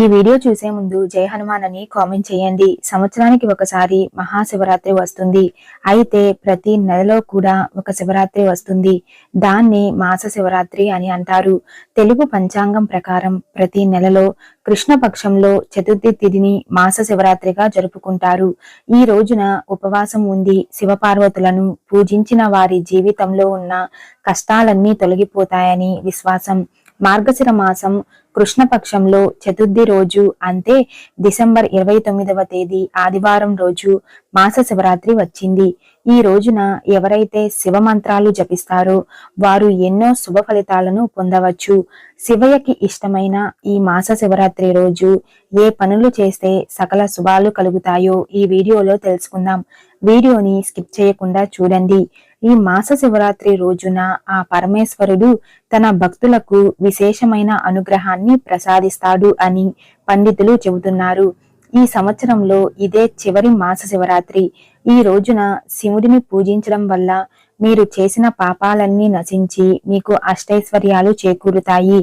ఈ వీడియో చూసే ముందు జై హనుమాన్ అని కామెంట్ చేయండి. సంవత్సరానికి ఒకసారి మహాశివరాత్రి వస్తుంది. అయితే ప్రతి నెలలో కూడా ఒక శివరాత్రి వస్తుంది. దాన్ని మాస శివరాత్రి అని అంటారు. తెలుగు పంచాంగం ప్రకారం ప్రతి నెలలో కృష్ణ పక్షంలో చతుర్థి తిథిని మాస శివరాత్రిగా జరుపుకుంటారు. ఈ రోజున ఉపవాసం ఉండి శివపార్వతులను పూజించిన వారి జీవితంలో ఉన్న కష్టాలన్నీ తొలగిపోతాయని విశ్వాసం. మార్గశిర మాసం కృష్ణపక్షంలో చతుర్థి రోజు అంతే డిసెంబర్ ఇరవై తొమ్మిదవ తేదీ ఆదివారం రోజు మాస శివరాత్రి వచ్చింది. ఈ రోజున ఎవరైతే శివ మంత్రాలు జపిస్తారో వారు ఎన్నో శుభ ఫలితాలను పొందవచ్చు. శివయ్యకి ఇష్టమైన ఈ మాస శివరాత్రి రోజు ఏ పనులు చేస్తే సకల శుభాలు కలుగుతాయో ఈ వీడియోలో తెలుసుకుందాం. వీడియోని స్కిప్ చేయకుండా చూడండి. ఈ మాస శివరాత్రి రోజున ఆ పరమేశ్వరుడు తన భక్తులకు విశేషమైన అనుగ్రహాన్ని ప్రసాదిస్తాడు అని పండితులు చెబుతున్నారు. ఈ సంవత్సరంలో ఇదే చివరి మాస శివరాత్రి. ఈ రోజున శివుడిని పూజించడం వల్ల మీరు చేసిన పాపాలన్నీ నశించి మీకు అష్టైశ్వర్యాలు చేకూరుతాయి.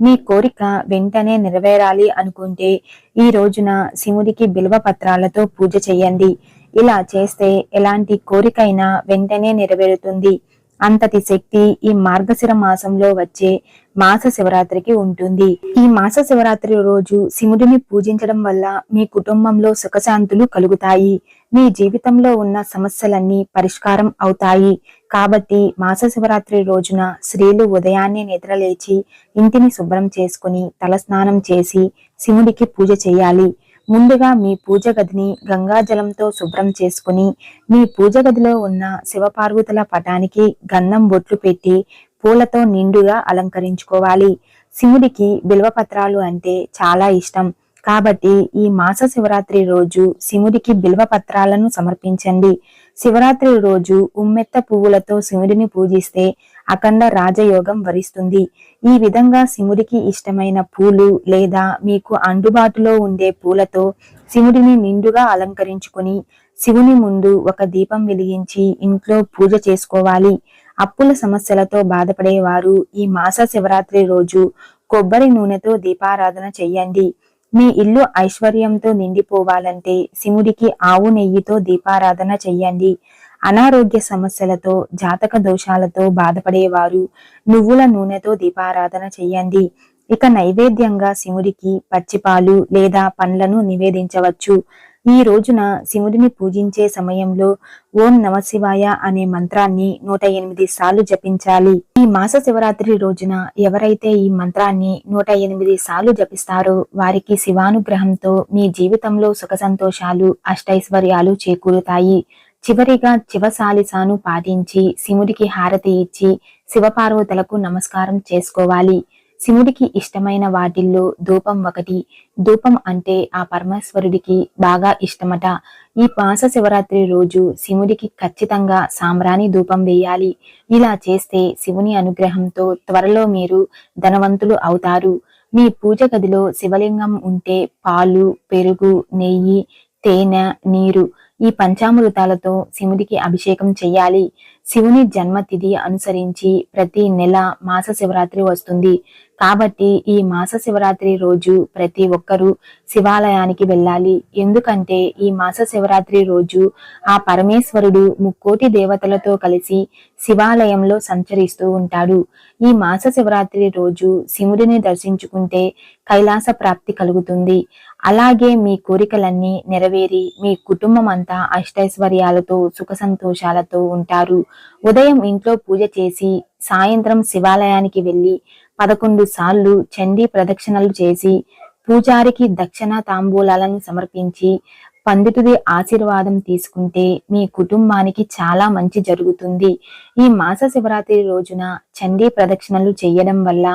మీ కోరిక వెంటనే నెరవేరాలి అనుకుంటే ఈ రోజున శివుడికి బిల్వ పత్రాలతో పూజ చేయండి. ఇలా చేస్తే ఎలాంటి కోరికైనా వెంటనే నెరవేరుతుంది. అంతటి శక్తి ఈ మార్గశిర మాసంలో వచ్చే మాస శివరాత్రికి ఉంటుంది. ఈ మాస శివరాత్రి రోజు శివుడిని పూజించడం వల్ల మీ కుటుంబంలో సుఖశాంతులు కలుగుతాయి. మీ జీవితంలో ఉన్న సమస్యలన్నీ పరిష్కారం అవుతాయి. కాబట్టి మాస శివరాత్రి రోజున స్త్రీలు ఉదయాన్నే నిద్రలేచి ఇంటిని శుభ్రం చేసుకుని తలస్నానం చేసి శివుడికి పూజ చేయాలి. ముందుగా మీ పూజ గదిని గంగాజలంతో శుభ్రం చేసుకుని మీ పూజ గదిలో ఉన్న శివపార్వతుల పటానికి గంధం బొట్లు పెట్టి పూలతో నిండుగా అలంకరించుకోవాలి. శివుడికి బిల్వపత్రాలు అంటే చాలా ఇష్టం. కాబట్టి ఈ మాస శివరాత్రి రోజు శివుడికి బిల్వపత్రాలను సమర్పించండి. శివరాత్రి రోజు ఉమ్మెత్త పువ్వులతో శివుడిని పూజిస్తే అఖండ రాజయోగం వరిస్తుంది. ఈ విధంగా శివుడికి ఇష్టమైన పూలు లేదా మీకు అందుబాటులో ఉండే పూలతో శివుడిని నిండుగా అలంకరించుకుని శివుని ముందు ఒక దీపం వెలిగించి ఇంట్లో పూజ చేసుకోవాలి. అప్పుల సమస్యలతో బాధపడేవారు ఈ మాస శివరాత్రి రోజు కొబ్బరి నూనెతో దీపారాధన చెయ్యండి మీ ఇల్లు ఐశ్వర్యంతో నిండిపోవాలంటే శివుడికి ఆవు నెయ్యితో దీపారాధన చెయ్యండి. అనారోగ్య సమస్యలతో జాతక దోషాలతో బాధపడేవారు నువ్వుల నూనెతో దీపారాధన చెయ్యండి. ఇక నైవేద్యంగా శివుడికి పచ్చిపాలు లేదా పండ్లను నివేదించవచ్చు. ఈ రోజున శివుడిని పూజించే సమయంలో ఓం నమశివాయ అనే మంత్రాన్ని నూట ఎనిమిది సార్లు జపించాలి. ఈ మాస శివరాత్రి రోజున ఎవరైతే ఈ మంత్రాన్ని నూట ఎనిమిది సార్లు జపిస్తారో వారికి శివానుగ్రహంతో మీ జీవితంలో సుఖ సంతోషాలు అష్టైశ్వర్యాలు చేకూరుతాయి. చివరిగా శివశాలిసాను పాటించి శివుడికి హారతి ఇచ్చి శివపార్వతులకు నమస్కారం చేసుకోవాలి. శివుడికి ఇష్టమైన వాటిల్లో ధూపం ఒకటి. ధూపం అంటే ఆ పరమేశ్వరుడికి బాగా ఇష్టమట. ఈ పాస శివరాత్రి రోజు శివుడికి ఖచ్చితంగా సాంబ్రాణి ధూపం వేయాలి. ఇలా చేస్తే శివుని అనుగ్రహంతో త్వరలో మీరు ధనవంతులు అవుతారు. మీ పూజ గదిలో శివలింగం ఉంటే పాలు పెరుగు నెయ్యి తేనె నీరు ఈ పంచామృతాలతో శివుడికి అభిషేకం చేయాలి శివుని జన్మతిథి అనుసరించి ప్రతి నెల మాస శివరాత్రి వస్తుంది. కాబట్టి ఈ మాస శివరాత్రి రోజు ప్రతి ఒక్కరూ శివాలయానికి వెళ్ళాలి. ఎందుకంటే ఈ మాస శివరాత్రి రోజు ఆ పరమేశ్వరుడు ముక్కోటి దేవతలతో కలిసి శివాలయంలో సంచరిస్తూ ఉంటాడు. ఈ మాస శివరాత్రి రోజు శివుడిని దర్శించుకుంటే కైలాస ప్రాప్తి కలుగుతుంది. అలాగే మీ కోరికలన్నీ నెరవేరి మీ కుటుంబం అంతా అష్టైశ్వర్యాలతో సుఖ సంతోషాలతో ఉంటారు. ఉదయం ఇంట్లో పూజ చేసి సాయంత్రం శివాలయానికి వెళ్ళి పదకొండు సార్లు చండీ ప్రదక్షిణలు చేసి పూజారికి దక్షిణ తాంబూలాలను సమర్పించి పండితుడి ఆశీర్వాదం తీసుకుంటే మీ కుటుంబానికి చాలా మంచి జరుగుతుంది. ఈ మాస శివరాత్రి రోజున చండీ ప్రదక్షిణలు చేయడం వల్ల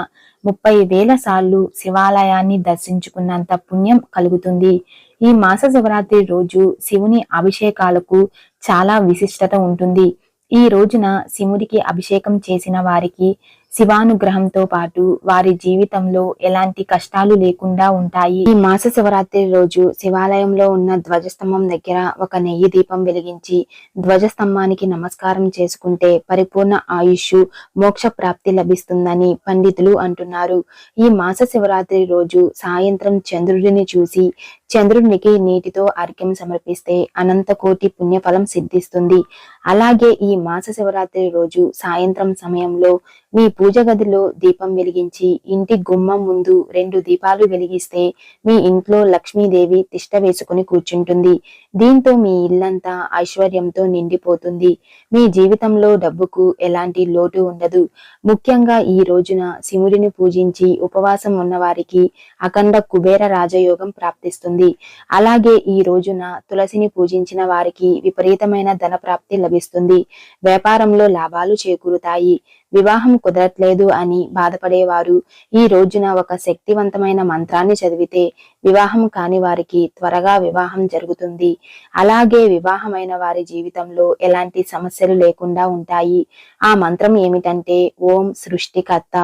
ముప్పై వేల సార్లు శివాలయాన్ని దర్శించుకున్నంత పుణ్యం కలుగుతుంది. ఈ మాస శివరాత్రి రోజు శివుని అభిషేకాలకు చాలా విశిష్టత ఉంటుంది. ఈ రోజున శివుడికి అభిషేకం చేసిన వారికి శివానుగ్రహంతో పాటు వారి జీవితంలో ఎలాంటి కష్టాలు లేకుండా ఉంటాయి. ఈ మాస శివరాత్రి రోజు శివాలయంలో ఉన్న ధ్వజస్తంభం దగ్గర ఒక నెయ్యి దీపం వెలిగించి ధ్వజస్తంభానికి నమస్కారం చేసుకుంటే పరిపూర్ణ ఆయుష్ మోక్ష ప్రాప్తి లభిస్తుందని పండితులు అంటున్నారు. ఈ మాస శివరాత్రి రోజు సాయంత్రం చంద్రుడిని చూసి చంద్రునికి నీటితో అర్ఘ్యం సమర్పిస్తే అనంత కోటి పుణ్యఫలం సిద్ధిస్తుంది. అలాగే ఈ మాస శివరాత్రి రోజు సాయంత్రం సమయంలో మీ పూజ గదిలో దీపం వెలిగించి ఇంటి గుమ్మం ముందు రెండు దీపాలు వెలిగిస్తే మీ ఇంట్లో లక్ష్మీదేవి తిష్ట వేసుకుని కూర్చుంటుంది. దీంతో మీ ఇల్లంతా ఐశ్వర్యంతో నిండిపోతుంది. మీ జీవితంలో డబ్బుకు ఎలాంటి లోటు ఉండదు. ముఖ్యంగా ఈ రోజున శివుడిని పూజించి ఉపవాసం ఉన్నవారికి అఖండ కుబేర రాజయోగం ప్రాప్తిస్తుంది. అలాగే ఈ రోజున తులసిని పూజించిన వారికి విపరీతమైన ధన ప్రాప్తి లభిస్తుంది. వ్యాపారంలో లాభాలు చేకూరుతాయి. వివాహం కుదరట్లేదు అని బాధపడేవారు. ఈ రోజున ఒక శక్తివంతమైన మంత్రాన్ని చదివితే వివాహం కాని వారికి త్వరగా వివాహం జరుగుతుంది. అలాగే వివాహమైన వారి జీవితంలో ఎలాంటి సమస్యలు లేకుండా ఉంటాయి. ఆ మంత్రం ఏమిటంటే ఓం సృష్టికర్త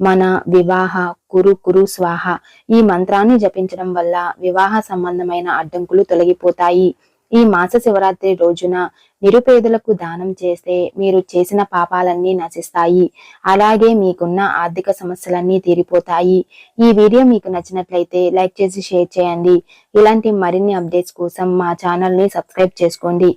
మన వివాహ కురు కురు స్వాహ. ఈ మంత్రాన్ని జపించడం వల్ల వివాహ సంబంధమైన అడ్డంకులు తొలగిపోతాయి. ఈ మాస శివరాత్రి రోజున నిరుపేదలకు దానం చేస్తే మీరు చేసిన పాపాలన్నీ నశిస్తాయి. అలాగే మీకున్న ఆర్థిక సమస్యలన్నీ తీరిపోతాయి. ఈ వీడియో మీకు నచ్చినట్లయితే లైక్ చేసి షేర్ చేయండి. ఇలాంటి మరిన్ని అప్డేట్స్ కోసం మా ఛానల్ని సబ్స్క్రైబ్ చేసుకోండి.